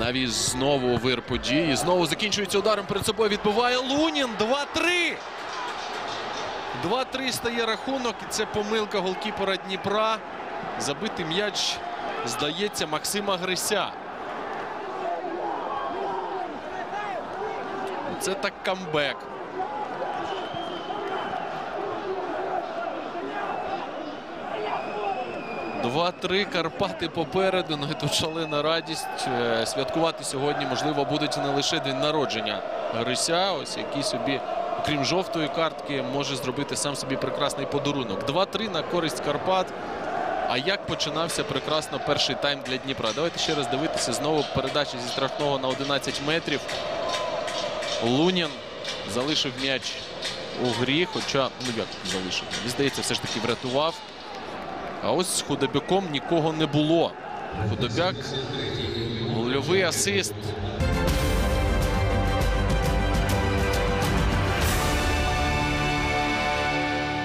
Навіть знову вир події. Знову закінчується ударом перед собою. Відбиває Лунін. 2-3. 2-3 стає рахунок. Це помилка голкіпера Дніпра. Забитий м'яч, здається, Максима Грися. Це так камбек. Два-три Карпати попереду. Ну і тут шалена радість. Е, Святкувати сьогодні, можливо, будуть не лише день народження Грися, ось який собі, окрім жовтої картки, може зробити сам собі прекрасний подарунок. 2-3 на користь Карпат. А як починався прекрасно перший тайм для Дніпра? Давайте ще раз дивитися. Знову передача зі штрафного на 11 метрів. Лунін залишив м'яч у грі, хоча, ну як залишив? Здається, все ж таки врятував. А ось з Худобяком нікого не було. Худобяк, гольовий асист